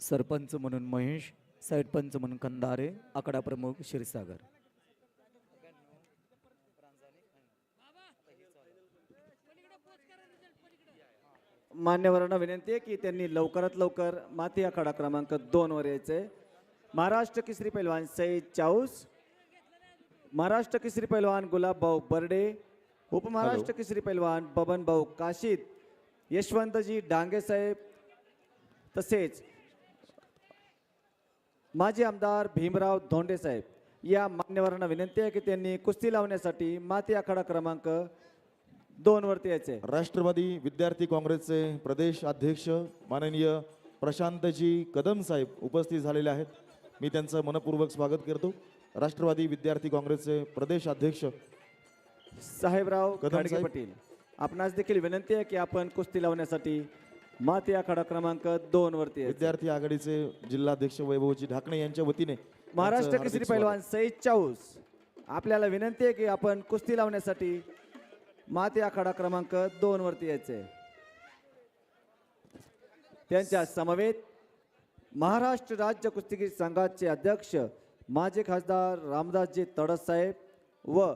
सरपंच म्हणून महेश साईड पंच म्हणून कंदारे आकडा प्रमुख क्षीरसागर. मान्यवरांना विनंती आहे की त्यांनी लवकरात लवकर माती आखाडा क्रमांक दोन वर यायचंय. महाराष्ट्र केसरी पैलवान सईद चाऊस महाराष्ट्र केसरी पैलवान गुलाबभाऊ बर्डे उपमहाराष्ट्र केसरी पैलवान बबन भाऊ काशीद यशवंतजी डांगे साहेब तसेच माजी आमदार भीमराव धोंडे साहेब या मान्यवरांना विनंती आहे की त्यांनी कुस्ती लावण्यासाठी माती आखाडा क्रमांक दोन वरती यायचे. राष्ट्रवादी विद्यार्थी काँग्रेसचे प्रदेश अध्यक्ष माननीय प्रशांतजी कदम साहेब उपस्थित झालेले आहेत. मी त्यांचं मनपूर्वक स्वागत करतो. राष्ट्रवादी विद्यार्थी काँग्रेसचे प्रदेश अध्यक्ष साहेबराव कदम खाडगे साहेब. पाटील आपणास देखील विनंती आहे की आपण कुस्ती लावण्यासाठी माती आखाडा क्रमांक दोन वरती. विद्यार्थी आघाडीचे जिल्हाध्यक्ष वैभवजी ढाकणे यांच्या वतीने महाराष्ट्र त्यांचं केसरी हार्दिक पैलवान सईद चाऊस आपल्याला विनंती आहे की आपण कुस्ती लावण्यासाठी माती आखाडा क्रमांक दोन वरती यायचे त्यांच्या समवेत महाराष्ट्र राज्य कुस्तीगीर संघाचे अध्यक्ष माजी खासदार रामदासजी तडस साहेब व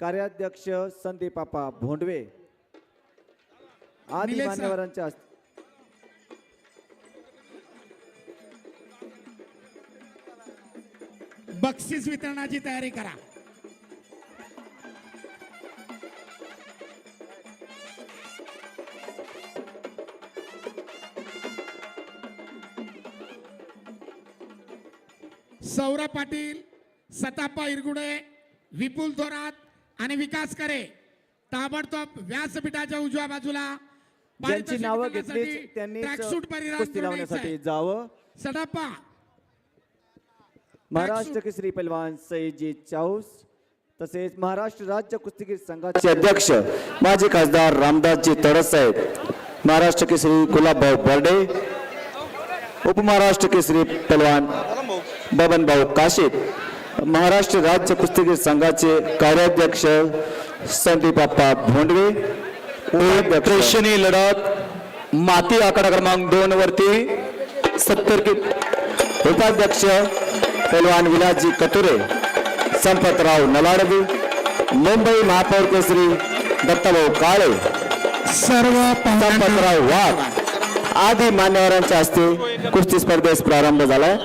कार्याध्यक्ष संदीप बापा भोंडवे आदी निलेश सर. मान्यवरांच्या हस्ते बक्षीस वितरणाची तयारी करा सौरभ पाटील सताप्पा इरगुडे विपुल थोरात आणि विकास करे ताबडतोब व्यासपीठाच्या उजव्या बाजूला ज्यांची नावं घेतलीच त्यांनीच ट्रॅकसूट परिधान. जावं सटाप्पा महाराष्ट्र केसरी पैलवान सईजी चाऊस तसेच महाराष्ट्र राज्य कुस्तीगीर संघाचे अध्यक्ष माजी खासदार रामदासजी तडस साहेब महाराष्ट्र केसरी गुलाबभाऊ बर्डे उपमहाराष्ट्र केसरी पैलवान बबनभाऊ काशीद महाराष्ट्र राज्य कुस्तीगीर संघाचे कार्याध्यक्ष संदीपाप्पा भोंडवे प्रेक्षणीय लढत माती आकडा क्रमांक दोन वरती सत्तर उपाध्यक्ष पैलवान विलासजी कतुरे संपतराव नलाडवी मुंबई महापौर केसरी दत्ताभाऊ काळे सर्व संपतराव वाघ आदी मान्यवरांच्या हस्ते कुस्ती स्पर्धेस प्रारंभ झालाय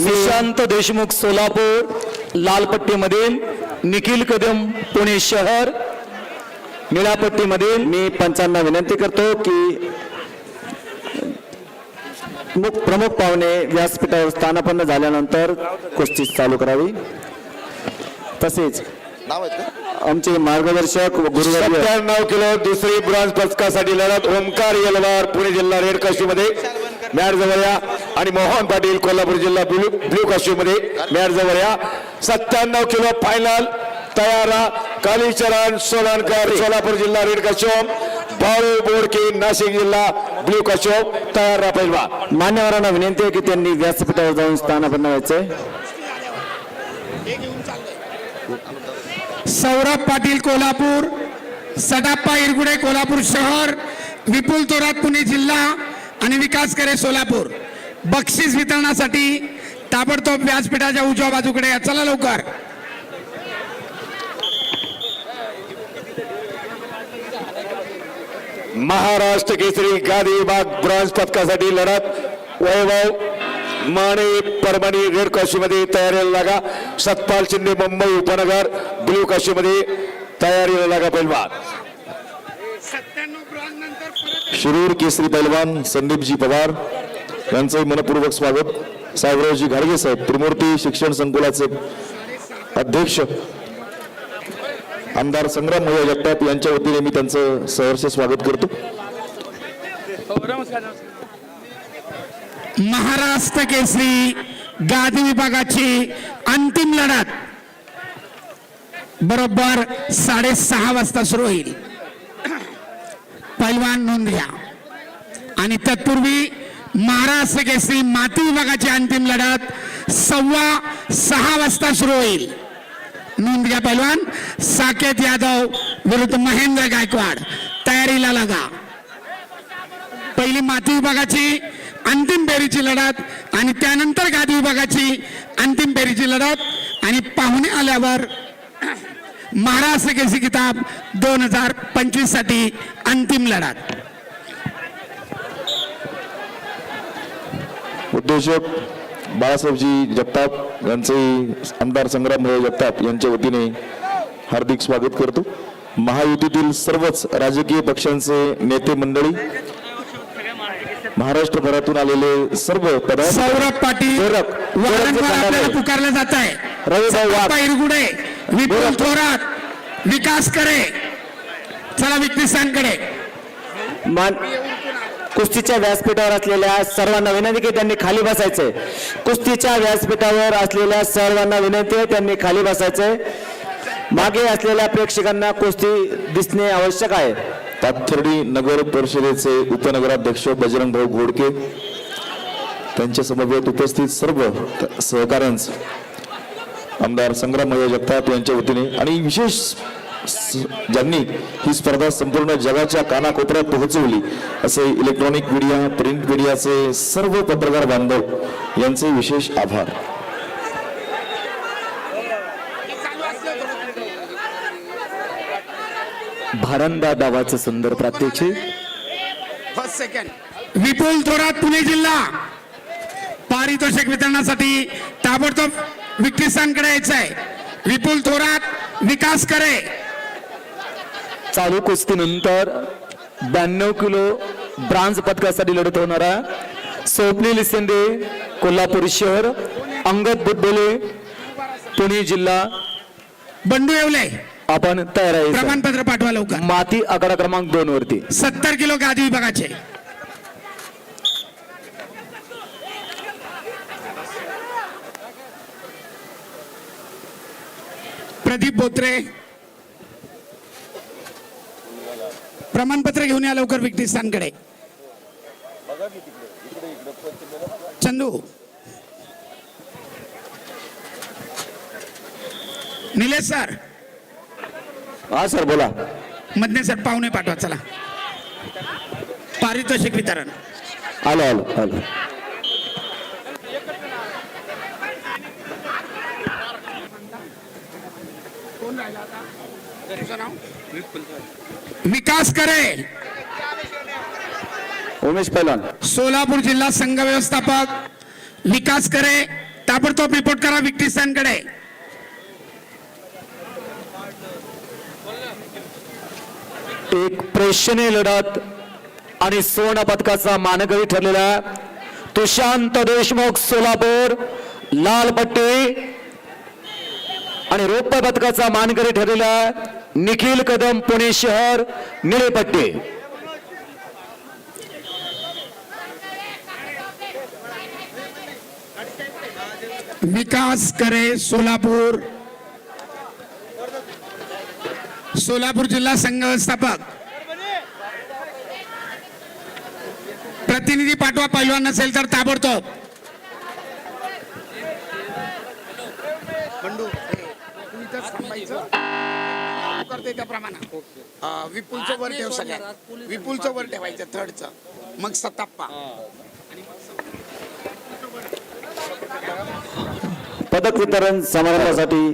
निशांत देशमुख सोलापूर लालपट्टीमधील निखिल कदम पुणे शहर निळापट्टीमधील मी पंचांना विनंती करतो की प्रमुख पाहुणे व्यासपीठावर स्थानापन्न झाल्यानंतर कुस्ती चालू करावी. तसेच आमचे मार्गदर्शक सत्त्याण्णव किलो दुसरी ब्रॉन्झ पदकासाठी लढत ओमकार यलवार पुणे जिल्हा रेड काश्यू मध्ये मॅट जवळया आणि मोहन पाटील कोल्हापूर जिल्हा ब्लू ब्ल्यू काश्यू मध्ये मॅट जवळया सत्त्याण्णव किलो फायनल तयारा कालीचरण सोलनकर सोलापूर जिल्हा रेड काश्योम बाळू बोडके नाशिक जिल्हा ब्ल्यू कशोप तयार राहा पहिलवा मान्यवरांना विनंती आहे की त्यांनी व्यासपीठावर जाऊन स्थानापन्न व्हायचंय सौरभ पाटील कोल्हापूर सदाप्पा इरगुडे कोल्हापूर शहर विपुल तोरात पुणे जिल्हा आणि विकास करे सोलापूर. बक्षीस वितरणासाठी ताबडतोब व्यासपीठाच्या उजव्या बाजूकडे या. चला लवकर. महाराष्ट्र केसरी गादी विभाग ब्रॉन्झ पदकासाठी लढत. वैभव माने परभणी रेड काशीमध्ये तयारीला लागा. सतपाल शिंदे मुंबई उपनगर ब्ल्यू काशीमध्ये तयारीला लागा पहिलवान शिरूर केसरी पैलवान संदीपजी पवार. यांचं मनपूर्वक स्वागत. साहेबरावजी घाडगे साहेब त्रिमूर्ती शिक्षण संकुलाचे अध्यक्ष. आमदार संग्राम मोया जगताप यांच्या वतीने मी त्यांचं सहर्ष स्वागत करतो. महाराष्ट्र केसरी गादी विभागाची अंतिम लढत. बरोबर साडेसहा वाजता सुरू होईल. पैलवान नोंद घ्या. आणि तत्पूर्वी महाराष्ट्र केसरी माती विभागाची अंतिम लढत सव्वा सहा वाजता सुरू होईल. नोंद घ्या पैलवान साकेत यादव विरुद्ध महेंद्र गायकवाड. तयारीला लागा. पहिली माती विभागाची अंतिम फेरीची लढत आणि त्यानंतर गादी विभागाची अंतिम फेरीची लढत. आणि पाहुणे आल्यावर महाराष्ट्र केसी किताब दोन हजार पंचवीससाठी अंतिम लढत. उद्योजक बाळासाहेबजी जगताप यांचे आमदार संग्रामराव जगताप यांच्या वतीने हार्दिक स्वागत करतो महायुतीतील सर्वच राजकीय पक्षांचे नेते मंडळी महाराष्ट्रभरातून आलेले सर्व सौरभ पाटील. पुकारलं जात आहे. पैरगुडे विपुल. थोरात विकास करे चला विक्तिसांकडे मान कुस्तीच्या व्यासपीठावर असलेल्या सर्वांना विनंती की त्यांनी खाली बसायचंय. कुस्तीच्या व्यासपीठावर असलेल्या सर्वांना विनंती आहे त्यांनी खाली बसायचंय. मागे असलेल्या प्रेक्षकांना कुस्ती दिसणे आवश्यक आहे. पाथर्डी नगर परिषदेचे उपनगराध्यक्ष बजरंगभाऊ घोडके त्यांच्या समवेत उपस्थित सर्व त- सहकाऱ्यांचं आमदार संग्रामराव जगताप यांच्या वतीने आणि विशेष ज्यांनी ही स्पर्धा संपूर्ण जगाच्या कानाकोपऱ्यात पोहोचवली असे इलेक्ट्रॉनिक मीडिया प्रिंट मीडियाचे सर्व पत्रकार बांधव यांचे विशेष आभार. भारंदा डावाचं सुंदर प्रात्यक्षिक. फर्स्ट सेकंड विपुल थोरात पुणे जिल्हा. पारितोषिक वितरणासाठी ताबडतोब विक्टिसांकडे यायचं आहे विपुल थोरात विकास करे चालू कुस्तीनंतर ब्याण्णव किलो ब्रांज पदकासाठी लढत होणारा स्वप्नील शिंदे कोल्हापूर शहर अंगद बुद्धले पुणे जिल्हा. बंडू येवले. आपण तयार आहे. प्रमाणपत्र पाठवा लवकर. माती आकडा क्रमांक दोन वरती. सत्तर किलो गादी विभागाचे. प्रदीप बोत्रे. प्रमाणपत्र घेऊन या लवकर विक्टिस्थानकडे चंदू. निलेश सर. हा सर बोला. मधने सर पाहुणे पाठवा चला. पारितोषिक वितरण. आलो आलो आलो. विकास करे. उमेश पैलवान सोलापूर जिल्हा संघ व्यवस्थापक विकास करे. ताबडतोब रिपोर्ट करा विक्टिसांकडे एक प्रेक्षणीय लढत आणि सुवर्ण पदकाचा मानकरी ठरलेला तुशांत देशमुख सोलापूर लाल पट्टी आणि रौप्य पदकाचा मानकरी ठरलेला निखिल कदम पुणे शहर निळे पट्टी विकास करे सोलापूर. सोलापूर जिल्हा संघ व्यवस्थापक. प्रतिनिधी पाठवा पैलवान नसेल तर ताबडतोब. बंडू करते त्याप्रमाणे विपुलचं वर ठेव सगळ्यात विपुलचं वर ठेवायचं थर्डचं. मग सताप्पा. पदक वितरण समारंभासाठी